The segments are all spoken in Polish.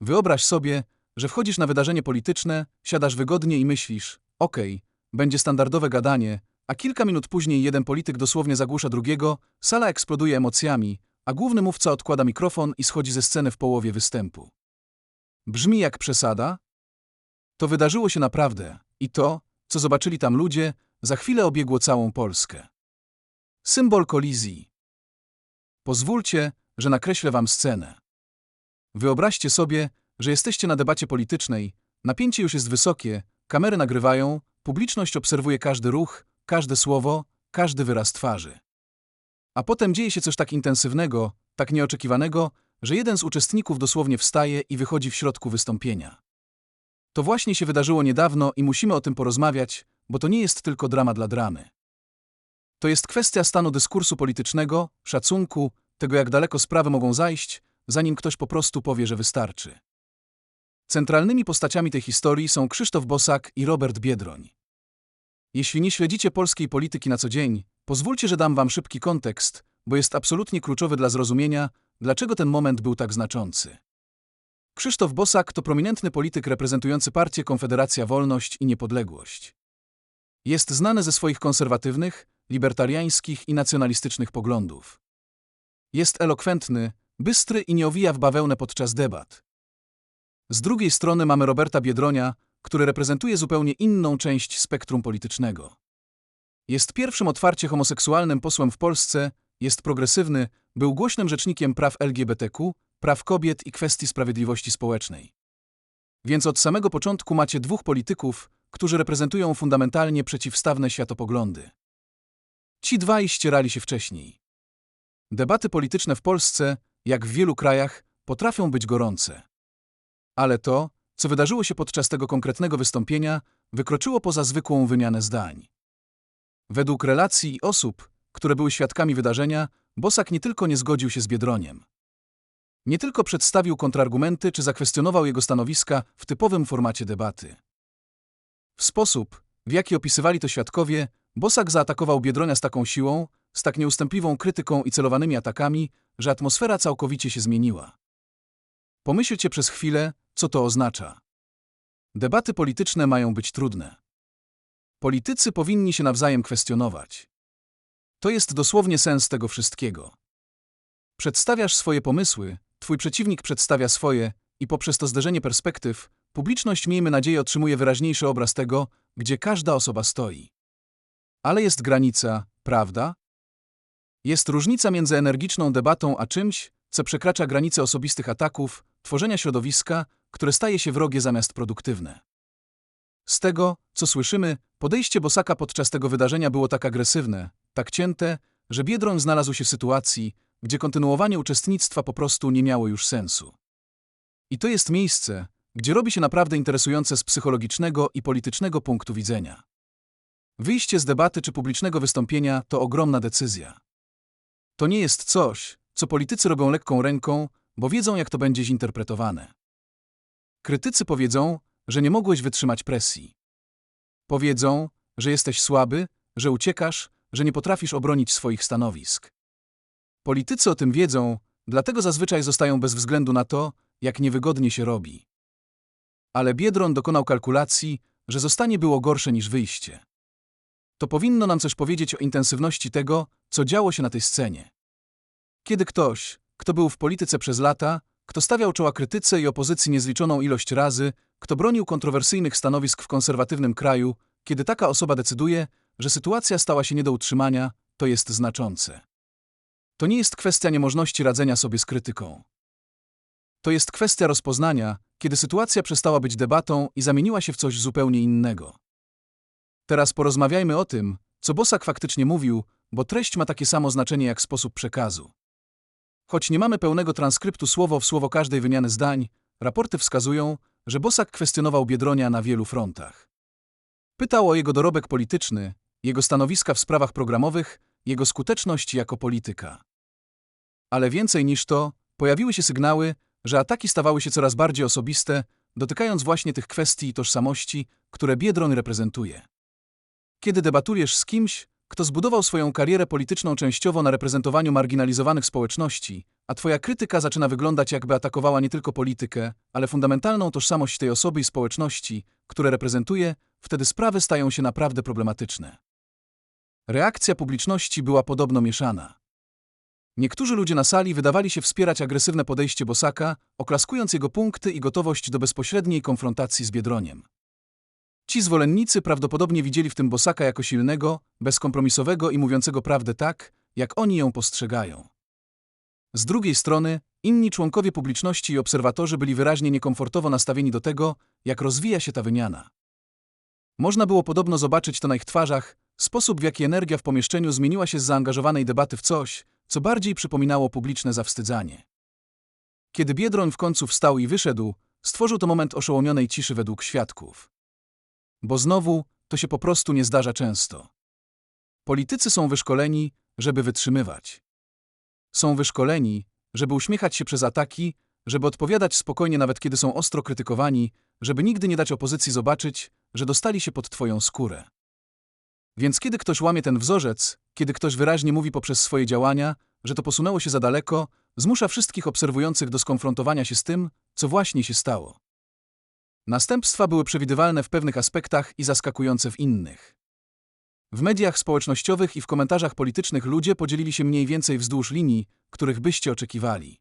Wyobraź sobie, że wchodzisz na wydarzenie polityczne, siadasz wygodnie i myślisz, okej, będzie standardowe gadanie, a kilka minut później jeden polityk dosłownie zagłusza drugiego, sala eksploduje emocjami, a główny mówca odkłada mikrofon i schodzi ze sceny w połowie występu. Brzmi jak przesada? To wydarzyło się naprawdę i to, co zobaczyli tam ludzie, za chwilę obiegło całą Polskę. Symbol kolizji. Pozwólcie, że nakreślę wam scenę. Wyobraźcie sobie, że jesteście na debacie politycznej, napięcie już jest wysokie, kamery nagrywają, publiczność obserwuje każdy ruch, każde słowo, każdy wyraz twarzy. A potem dzieje się coś tak intensywnego, tak nieoczekiwanego, że jeden z uczestników dosłownie wstaje i wychodzi w środku wystąpienia. To właśnie się wydarzyło niedawno i musimy o tym porozmawiać, bo to nie jest tylko drama dla dramy. To jest kwestia stanu dyskursu politycznego, szacunku, tego jak daleko sprawy mogą zajść, zanim ktoś po prostu powie, że wystarczy. Centralnymi postaciami tej historii są Krzysztof Bosak i Robert Biedroń. Jeśli nie śledzicie polskiej polityki na co dzień, pozwólcie, że dam wam szybki kontekst, bo jest absolutnie kluczowy dla zrozumienia, dlaczego ten moment był tak znaczący. Krzysztof Bosak to prominentny polityk reprezentujący partię Konfederacja Wolność i Niepodległość. Jest znany ze swoich konserwatywnych, libertariańskich i nacjonalistycznych poglądów. Jest elokwentny, bystry i nie owija w bawełnę podczas debat. Z drugiej strony mamy Roberta Biedronia, który reprezentuje zupełnie inną część spektrum politycznego. Jest pierwszym otwarcie homoseksualnym posłem w Polsce, jest progresywny, był głośnym rzecznikiem praw LGBTQ, praw kobiet i kwestii sprawiedliwości społecznej. Więc od samego początku macie dwóch polityków, którzy reprezentują fundamentalnie przeciwstawne światopoglądy. Ci dwaj ścierali się wcześniej. Debaty polityczne w Polsce, jak w wielu krajach, potrafią być gorące. Ale to, co wydarzyło się podczas tego konkretnego wystąpienia, wykroczyło poza zwykłą wymianę zdań. Według relacji osób, które były świadkami wydarzenia, Bosak nie tylko nie zgodził się z Biedroniem. Nie tylko przedstawił kontrargumenty czy zakwestionował jego stanowiska w typowym formacie debaty. W sposób, w jaki opisywali to świadkowie, Bosak zaatakował Biedronia z taką siłą, z tak nieustępliwą krytyką i celowanymi atakami, że atmosfera całkowicie się zmieniła. Pomyślcie przez chwilę, co to oznacza. Debaty polityczne mają być trudne. Politycy powinni się nawzajem kwestionować. To jest dosłownie sens tego wszystkiego. Przedstawiasz swoje pomysły, twój przeciwnik przedstawia swoje i poprzez to zderzenie perspektyw, publiczność, miejmy nadzieję, otrzymuje wyraźniejszy obraz tego, gdzie każda osoba stoi. Ale jest granica, prawda? Jest różnica między energiczną debatą a czymś, co przekracza granice osobistych ataków, tworzenia środowiska, które staje się wrogie zamiast produktywne. Z tego, co słyszymy, podejście Bosaka podczas tego wydarzenia było tak agresywne, tak cięte, że Biedroń znalazł się w sytuacji, gdzie kontynuowanie uczestnictwa po prostu nie miało już sensu. I to jest miejsce, gdzie robi się naprawdę interesujące z psychologicznego i politycznego punktu widzenia. Wyjście z debaty czy publicznego wystąpienia to ogromna decyzja. To nie jest coś, co politycy robią lekką ręką, bo wiedzą, jak to będzie zinterpretowane. Krytycy powiedzą, że nie mogłeś wytrzymać presji. Powiedzą, że jesteś słaby, że uciekasz, że nie potrafisz obronić swoich stanowisk. Politycy o tym wiedzą, dlatego zazwyczaj zostają bez względu na to, jak niewygodnie się robi. Ale Biedron dokonał kalkulacji, że zostanie było gorsze niż wyjście. To powinno nam coś powiedzieć o intensywności tego, co działo się na tej scenie. Kiedy ktoś, kto był w polityce przez lata, kto stawiał czoła krytyce i opozycji niezliczoną ilość razy, kto bronił kontrowersyjnych stanowisk w konserwatywnym kraju, kiedy taka osoba decyduje, że sytuacja stała się nie do utrzymania, to jest znaczące. To nie jest kwestia niemożności radzenia sobie z krytyką. To jest kwestia rozpoznania, kiedy sytuacja przestała być debatą i zamieniła się w coś zupełnie innego. Teraz porozmawiajmy o tym, co Bosak faktycznie mówił, bo treść ma takie samo znaczenie jak sposób przekazu. Choć nie mamy pełnego transkryptu słowo w słowo każdej wymiany zdań, raporty wskazują, że Bosak kwestionował Biedronia na wielu frontach. Pytał o jego dorobek polityczny, jego stanowiska w sprawach programowych, jego skuteczność jako polityka. Ale więcej niż to, pojawiły się sygnały, że ataki stawały się coraz bardziej osobiste, dotykając właśnie tych kwestii tożsamości, które Biedroń reprezentuje. Kiedy debatujesz z kimś, kto zbudował swoją karierę polityczną częściowo na reprezentowaniu marginalizowanych społeczności, a twoja krytyka zaczyna wyglądać jakby atakowała nie tylko politykę, ale fundamentalną tożsamość tej osoby i społeczności, które reprezentuje, wtedy sprawy stają się naprawdę problematyczne. Reakcja publiczności była podobno mieszana. Niektórzy ludzie na sali wydawali się wspierać agresywne podejście Bosaka, oklaskując jego punkty i gotowość do bezpośredniej konfrontacji z Biedroniem. Ci zwolennicy prawdopodobnie widzieli w tym Bosaka jako silnego, bezkompromisowego i mówiącego prawdę tak, jak oni ją postrzegają. Z drugiej strony, inni członkowie publiczności i obserwatorzy byli wyraźnie niekomfortowo nastawieni do tego, jak rozwija się ta wymiana. Można było podobno zobaczyć to na ich twarzach, sposób w jaki energia w pomieszczeniu zmieniła się z zaangażowanej debaty w coś, co bardziej przypominało publiczne zawstydzanie. Kiedy Biedroń w końcu wstał i wyszedł, stworzył to moment oszołomionej ciszy według świadków. Bo znowu, to się po prostu nie zdarza często. Politycy są wyszkoleni, żeby wytrzymywać. Są wyszkoleni, żeby uśmiechać się przez ataki, żeby odpowiadać spokojnie nawet kiedy są ostro krytykowani, żeby nigdy nie dać opozycji zobaczyć, że dostali się pod twoją skórę. Więc kiedy ktoś łamie ten wzorzec, kiedy ktoś wyraźnie mówi poprzez swoje działania, że to posunęło się za daleko, zmusza wszystkich obserwujących do skonfrontowania się z tym, co właśnie się stało. Następstwa były przewidywalne w pewnych aspektach i zaskakujące w innych. W mediach społecznościowych i w komentarzach politycznych ludzie podzielili się mniej więcej wzdłuż linii, których byście oczekiwali.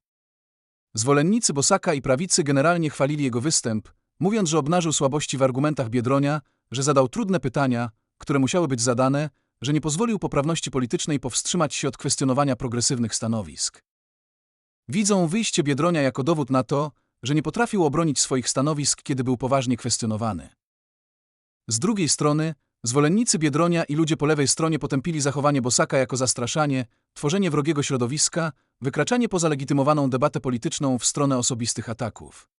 Zwolennicy Bosaka i prawicy generalnie chwalili jego występ, mówiąc, że obnażył słabości w argumentach Biedronia, że zadał trudne pytania, które musiały być zadane, że nie pozwolił poprawności politycznej powstrzymać się od kwestionowania progresywnych stanowisk. Widzą wyjście Biedronia jako dowód na to, że nie potrafił obronić swoich stanowisk, kiedy był poważnie kwestionowany. Z drugiej strony, zwolennicy Biedronia i ludzie po lewej stronie potępili zachowanie Bosaka jako zastraszanie, tworzenie wrogiego środowiska, wykraczanie poza legitymowaną debatę polityczną w stronę osobistych ataków.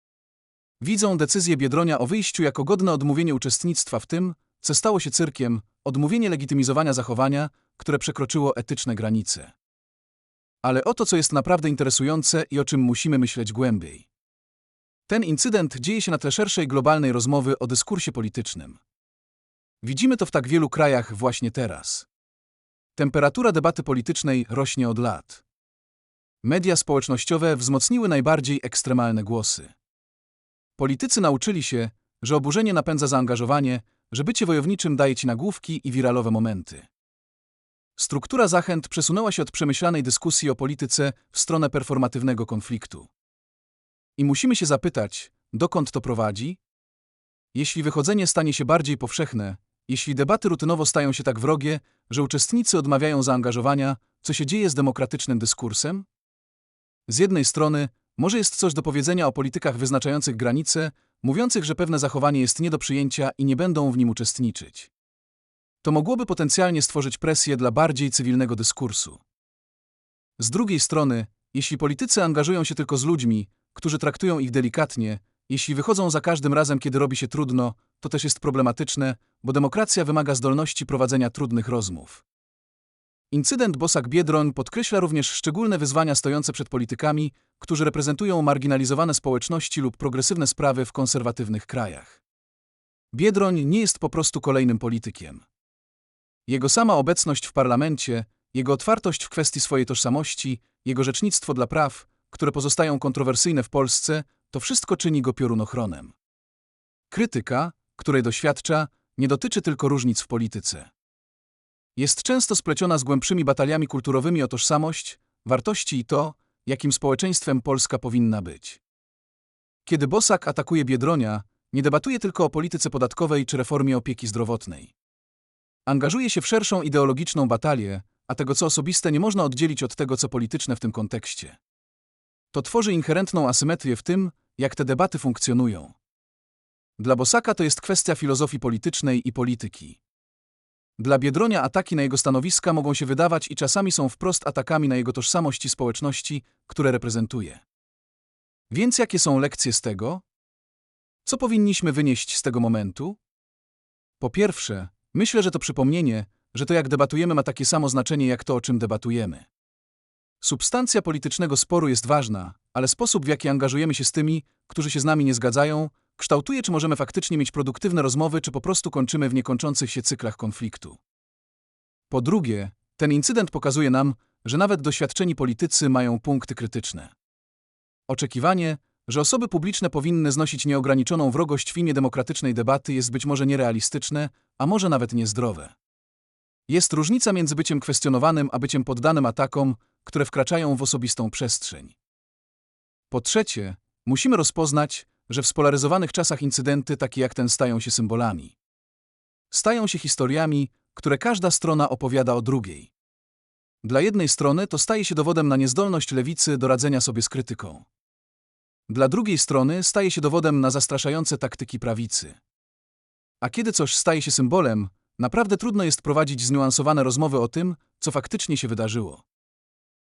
Widzą decyzję Biedronia o wyjściu jako godne odmówienie uczestnictwa w tym, co stało się cyrkiem, odmówienie legitymizowania zachowania, które przekroczyło etyczne granice. Ale oto, co jest naprawdę interesujące i o czym musimy myśleć głębiej. Ten incydent dzieje się na tle szerszej globalnej rozmowy o dyskursie politycznym. Widzimy to w tak wielu krajach właśnie teraz. Temperatura debaty politycznej rośnie od lat. Media społecznościowe wzmocniły najbardziej ekstremalne głosy. Politycy nauczyli się, że oburzenie napędza zaangażowanie, że bycie wojowniczym daje ci nagłówki i wiralowe momenty. Struktura zachęt przesunęła się od przemyślanej dyskusji o polityce w stronę performatywnego konfliktu. I musimy się zapytać, dokąd to prowadzi? Jeśli wychodzenie stanie się bardziej powszechne, jeśli debaty rutynowo stają się tak wrogie, że uczestnicy odmawiają zaangażowania, co się dzieje z demokratycznym dyskursem? Z jednej strony, może jest coś do powiedzenia o politykach wyznaczających granice, mówiących, że pewne zachowanie jest nie do przyjęcia i nie będą w nim uczestniczyć. To mogłoby potencjalnie stworzyć presję dla bardziej cywilnego dyskursu. Z drugiej strony, jeśli politycy angażują się tylko z ludźmi, którzy traktują ich delikatnie, jeśli wychodzą za każdym razem, kiedy robi się trudno, to też jest problematyczne, bo demokracja wymaga zdolności prowadzenia trudnych rozmów. Incydent Bosak-Biedroń podkreśla również szczególne wyzwania stojące przed politykami, którzy reprezentują marginalizowane społeczności lub progresywne sprawy w konserwatywnych krajach. Biedroń nie jest po prostu kolejnym politykiem. Jego sama obecność w parlamencie, jego otwartość w kwestii swojej tożsamości, jego rzecznictwo dla praw, które pozostają kontrowersyjne w Polsce, to wszystko czyni go piorunochronem. Krytyka, której doświadcza, nie dotyczy tylko różnic w polityce. Jest często spleciona z głębszymi bataliami kulturowymi o tożsamość, wartości i to, jakim społeczeństwem Polska powinna być. Kiedy Bosak atakuje Biedronia, nie debatuje tylko o polityce podatkowej czy reformie opieki zdrowotnej. Angażuje się w szerszą ideologiczną batalię, a tego co osobiste nie można oddzielić od tego co polityczne w tym kontekście. To tworzy inherentną asymetrię w tym, jak te debaty funkcjonują. Dla Bosaka to jest kwestia filozofii politycznej i polityki. Dla Biedronia ataki na jego stanowiska mogą się wydawać i czasami są wprost atakami na jego tożsamość i społeczności, które reprezentuje. Więc jakie są lekcje z tego? Co powinniśmy wynieść z tego momentu? Po pierwsze, myślę, że to przypomnienie, że to jak debatujemy ma takie samo znaczenie jak to, o czym debatujemy. Substancja politycznego sporu jest ważna, ale sposób, w jaki angażujemy się z tymi, którzy się z nami nie zgadzają, kształtuje, czy możemy faktycznie mieć produktywne rozmowy, czy po prostu kończymy w niekończących się cyklach konfliktu. Po drugie, ten incydent pokazuje nam, że nawet doświadczeni politycy mają punkty krytyczne. Oczekiwanie, że osoby publiczne powinny znosić nieograniczoną wrogość w imię demokratycznej debaty jest być może nierealistyczne, a może nawet niezdrowe. Jest różnica między byciem kwestionowanym a byciem poddanym atakom, które wkraczają w osobistą przestrzeń. Po trzecie, musimy rozpoznać, że w spolaryzowanych czasach incydenty takie jak ten stają się symbolami. Stają się historiami, które każda strona opowiada o drugiej. Dla jednej strony to staje się dowodem na niezdolność lewicy do radzenia sobie z krytyką. Dla drugiej strony staje się dowodem na zastraszające taktyki prawicy. A kiedy coś staje się symbolem, naprawdę trudno jest prowadzić zniuansowane rozmowy o tym, co faktycznie się wydarzyło.